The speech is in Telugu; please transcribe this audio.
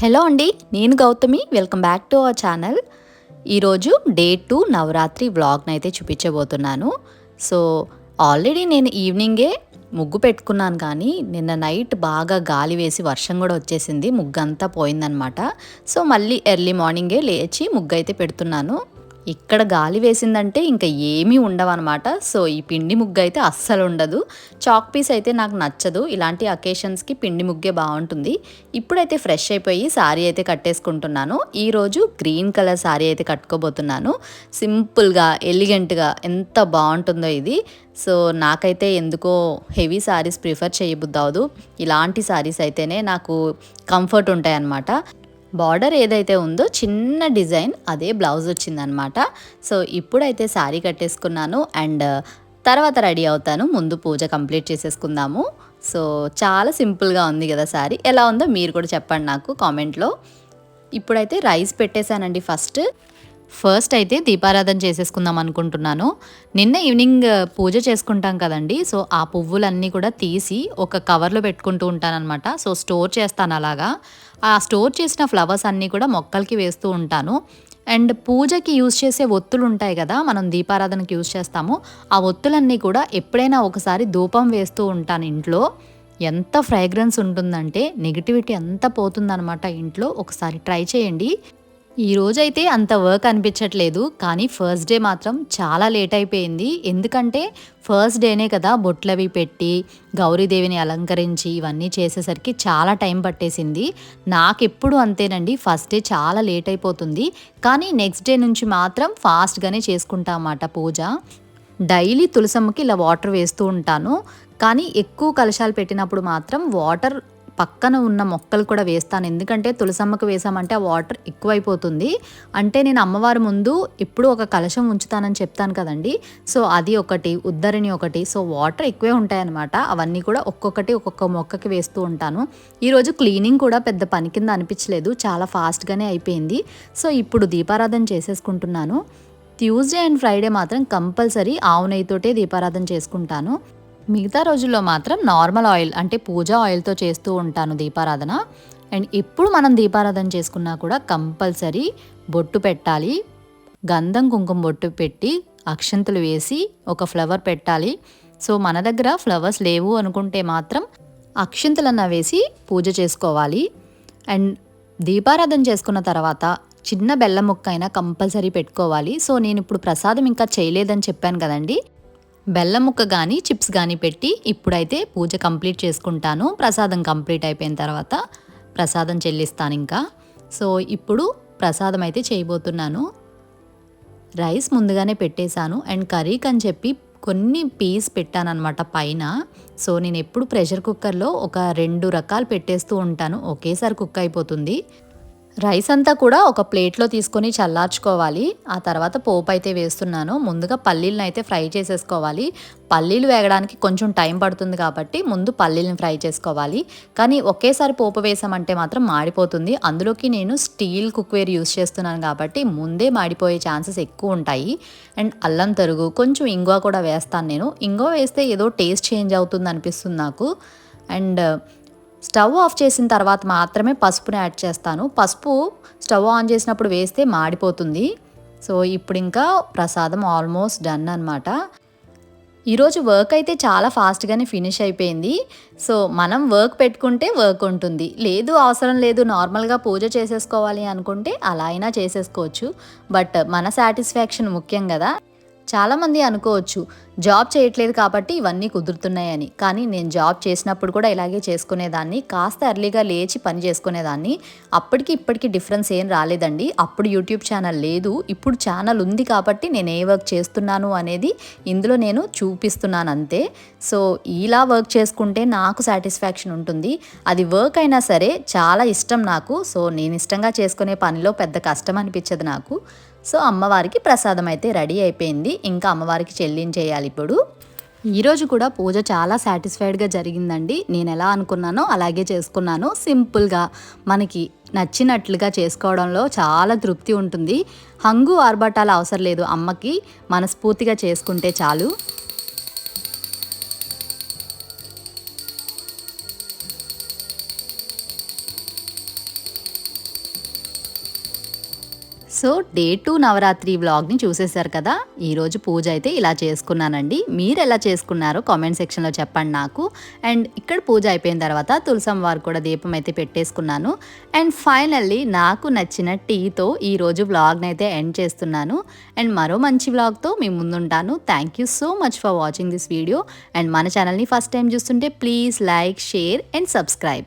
హలో అండి నేను Gauthami. Welcome back to our channel. ఈరోజు డే టూ నవరాత్రి వ్లాగ్ని అయితే చూపించబోతున్నాను. సో ఆల్రెడీ నేను ఈవినింగే ముగ్గు పెట్టుకున్నాను కానీ నిన్న నైట్ బాగా గాలి వేసి వర్షం కూడా వచ్చేసింది. ముగ్గు అంతా పోయిందనమాట. సో మళ్ళీ ఎర్లీ మార్నింగే లేచి ముగ్గు అయితే పెడుతున్నాను. ఇక్కడ గాలి వేసిందంటే ఇంకా ఏమీ ఉండవన్నమాట. సో ఈ పిండి ముగ్గు అయితే అస్సలు ఉండదు. చాక్ పీస్ అయితే నాకు నచ్చదు. ఇలాంటి అకేషన్స్కి పిండి ముగ్గే బాగుంటుంది. ఇప్పుడైతే ఫ్రెష్ అయిపోయి శారీ అయితే కట్టేసుకుంటున్నాను. ఈరోజు గ్రీన్ కలర్ శారీ అయితే కట్టుకోబోతున్నాను. సింపుల్గా ఎలిగెంట్గా ఎంత బాగుంటుందో ఇది. సో నాకైతే ఎందుకో హెవీ శారీస్ ప్రిఫర్ చేయబుద్దవదు ఇలాంటి శారీస్ అయితేనే నాకు కంఫర్ట్ ఉంటాయి అన్నమాట బార్డర్ ఏదైతే ఉందో చిన్న డిజైన్ అదే బ్లౌజ్ వచ్చిందనమాట సో ఇప్పుడైతే శారీ కట్టేసుకున్నాను అండ్ uh, తర్వాత రెడీ అవుతాను. ముందు పూజ కంప్లీట్ చేసేసుకుందాము. సో చాలా సింపుల్గా ఉంది కదా శారీ ఎలా ఉందో మీరు కూడా చెప్పండి నాకు కామెంట్లో. ఇప్పుడైతే రైస్ పెట్టేశానండి ఫస్ట్. ఫస్ట్ అయితే దీపారాధన చేసేసుకుందాం అనుకుంటున్నాను. నిన్న ఈవినింగ్ పూజ చేసుకుంటాం కదండి. సో ఆ పువ్వులన్నీ కూడా తీసి ఒక కవర్లో పెట్టుకుంటూ ఉంటానన్నమాట. సో స్టోర్ చేస్తాను అలాగా. ఆ స్టోర్ చేసిన ఫ్లవర్స్ అన్నీ కూడా మొక్కలకి వేస్తూ ఉంటాను. అండ్ పూజకి యూజ్ చేసే ఒత్తులు ఉంటాయి కదా మనం దీపారాధనకి యూజ్ చేస్తాము. ఆ ఒత్తులన్నీ కూడా ఎప్పుడైనా ఒకసారి ధూపం వేస్తూ ఉంటాను ఇంట్లో. ఎంత ఫ్రాగ్రెన్స్ ఉంటుందంటే నెగిటివిటీ ఎంత పోతుందనమాట ఇంట్లో. ఒకసారి ట్రై చేయండి. ఈ రోజైతే అంత వర్క్ అనిపించట్లేదు కానీ ఫస్ట్ డే మాత్రం చాలా లేట్ అయిపోయింది. ఎందుకంటే ఫస్ట్ డేనే కదా బొట్లవి పెట్టి గౌరీదేవిని అలంకరించి ఇవన్నీ చేసేసరికి చాలా టైం పట్టేసింది. నాకు ఎప్పుడు అంతేనండి ఫస్ట్ డే చాలా లేట్ అయిపోతుంది. కానీ నెక్స్ట్ డే నుంచి మాత్రం ఫాస్ట్గానే చేసుకుంటా అన్నమాట పూజ. డైలీ తులసమ్మకి ఇలా వాటర్ వేస్తూ ఉంటాను. కానీ ఎక్కువ కలశాలు పెట్టినప్పుడు మాత్రం వాటర్ పక్కన ఉన్న మొక్కలు కూడా వేస్తాను. ఎందుకంటే తులసమ్మకు వేసామంటే ఆ వాటర్ ఎక్కువైపోతుంది. అంటే నేను అమ్మవారి ముందు ఎప్పుడు ఒక కలశం ఉంచుతానని చెప్తాను కదండి. సో అది ఒకటి ఉద్దరిని ఒకటి సో వాటర్ ఎక్కువే ఉంటాయన్నమాట. అవన్నీ కూడా ఒక్కొక్కటి ఒక్కొక్క మొక్కకి వేస్తూ ఉంటాను. ఈరోజు క్లీనింగ్ కూడా పెద్ద పని కింద అనిపించలేదు. చాలా ఫాస్ట్గానే అయిపోయింది. సో ఇప్పుడు దీపారాధన చేసేసుకుంటున్నాను. ట్యూస్డే అండ్ ఫ్రైడే మాత్రం కంపల్సరీ ఆవు నెయ్యితోటే దీపారాధన చేసుకుంటాను. మిగతా రోజుల్లో మాత్రం నార్మల్ ఆయిల్ అంటే పూజ ఆయిల్తో చేస్తూ ఉంటాను దీపారాధన. అండ్ ఎప్పుడు మనం దీపారాధన చేసుకున్నా కూడా కంపల్సరీ బొట్టు పెట్టాలి. గంధం కుంకుమ బొట్టు పెట్టి అక్షంతులు వేసి ఒక ఫ్లవర్ పెట్టాలి. సో మన దగ్గర ఫ్లవర్స్ లేవు అనుకుంటే మాత్రం అక్షంతలన్న వేసి పూజ చేసుకోవాలి. అండ్ దీపారాధన చేసుకున్న తర్వాత చిన్న బెల్లం ముక్క అయినా కంపల్సరీ పెట్టుకోవాలి. సో నేను ఇప్పుడు ప్రసాదం ఇంకా చేయలేదని చెప్పాను కదండి. బెల్లం ముక్క కానీ చిప్స్ కానీ పెట్టి ఇప్పుడైతే పూజ కంప్లీట్ చేసుకుంటాను. ప్రసాదం కంప్లీట్ అయిపోయిన తర్వాత ప్రసాదం చెల్లిస్తాను ఇంకా. సో ఇప్పుడు ప్రసాదం అయితే చేయబోతున్నాను. రైస్ ముందుగానే పెట్టేశాను. అండ్ కర్రీకి అని చెప్పి కొన్ని పీస్ పెట్టానమాట పైన. సో నేను ఎప్పుడు ప్రెషర్ కుక్కర్లో ఒక రెండు రకాలు పెట్టేస్తూ ఉంటాను. ఒకేసారి కుక్ అయిపోతుంది. రైస్ అంతా కూడా ఒక ప్లేట్లో తీసుకొని చల్లార్చుకోవాలి. ఆ తర్వాత పోపు అయితే వేస్తున్నాను. ముందుగా పల్లీలను అయితే ఫ్రై చేసేసుకోవాలి. పల్లీలు వేగడానికి కొంచెం టైం పడుతుంది కాబట్టి ముందు పల్లీలను ఫ్రై చేసుకోవాలి. కానీ ఒకేసారి పోపు వేసామంటే మాత్రం మాడిపోతుంది. అందులోకి నేను స్టీల్ కుక్వేర్ యూస్ చేస్తున్నాను కాబట్టి ముందే మాడిపోయే ఛాన్సెస్ ఎక్కువ ఉంటాయి. అండ్ అల్లం తరుగు కొంచెం ఇంగువ కూడా వేస్తాను నేను. ఇంగువ వేస్తే ఏదో టేస్ట్ చేంజ్ అవుతుంది అనిపిస్తుంది నాకు. అండ్ స్టవ్ ఆఫ్ చేసిన తర్వాత మాత్రమే పసుపుని యాడ్ చేస్తాను. పసుపు స్టవ్ ఆన్ చేసినప్పుడు వేస్తే మాడిపోతుంది. సో ఇప్పుడు ఇంకా ప్రసాదం ఆల్మోస్ట్ డన్ అనమాట ఈరోజు వర్క్ అయితే చాలా ఫాస్ట్గానే ఫినిష్ అయిపోయింది. సో మనం వర్క్ పెట్టుకుంటే వర్క్ ఉంటుంది. లేదు అవసరం లేదు నార్మల్గా పూజ చేసేసుకోవాలి అనుకుంటే అలా అయినా చేసేసుకోవచ్చు. బట్ మన సాటిస్ఫాక్షన్ ముఖ్యం కదా. చాలామంది అనుకోవచ్చు జాబ్ చేయట్లేదు కాబట్టి ఇవన్నీ కుదురుతున్నాయని. కానీ నేను జాబ్ చేసినప్పుడు కూడా ఇలాగే చేసుకునేదాన్ని కాస్త ఎర్లీగా లేచి పని చేసుకునేదాన్ని. అప్పటికి ఇప్పటికి డిఫరెన్స్ ఏం రాలేదండి. అప్పుడు యూట్యూబ్ ఛానల్ లేదు. ఇప్పుడు ఛానల్ ఉంది కాబట్టి నేను ఏ వర్క్ చేస్తున్నాను అనేది ఇందులో నేను చూపిస్తున్నాను అంతే. సో ఇలా వర్క్ చేసుకుంటే నాకు సాటిస్ఫాక్షన్ ఉంటుంది. అది వర్క్ అయినా సరే చాలా ఇష్టం నాకు. సో నేను ఇష్టంగా చేసుకునే పనిలో పెద్ద కష్టం అనిపించదు నాకు. సో అమ్మవారికి ప్రసాదం అయితే రెడీ అయిపోయింది. ఇంకా అమ్మవారికి చెల్లించేయాలి ఇప్పుడు. ఈరోజు కూడా పూజ చాలా సాటిస్ఫైడ్గా జరిగిందండి. నేను ఎలా అనుకున్నానో అలాగే చేసుకున్నాను. సింపుల్గా మనకి నచ్చినట్లుగా చేసుకోవడంలో చాలా తృప్తి ఉంటుంది. హంగు ఆర్భటాలు అవసరం లేదు. అమ్మకి మనస్ఫూర్తిగా చేసుకుంటే చాలు. సో డే టూ నవరాత్రి వ్లాగ్ని చూసేశారు కదా? ఈరోజు పూజ అయితే ఇలా చేసుకున్నానండి. మీరు ఎలా చేసుకున్నారో కామెంట్ సెక్షన్లో చెప్పండి నాకు. అండ్ ఇక్కడ పూజ అయిపోయిన తర్వాత తులసం వారు కూడా దీపం అయితే పెట్టేసుకున్నాను. అండ్ ఫైనల్లీ నాకు నచ్చిన టీతో ఈరోజు వ్లాగ్ని అయితే ఎండ్ చేస్తున్నాను. అండ్ మరో మంచి వ్లాగ్తో మీ ముందుంటాను. Thank you so much for watching this video and మన ఛానల్ని ఫస్ట్ టైం చూస్తుంటే please like share and subscribe.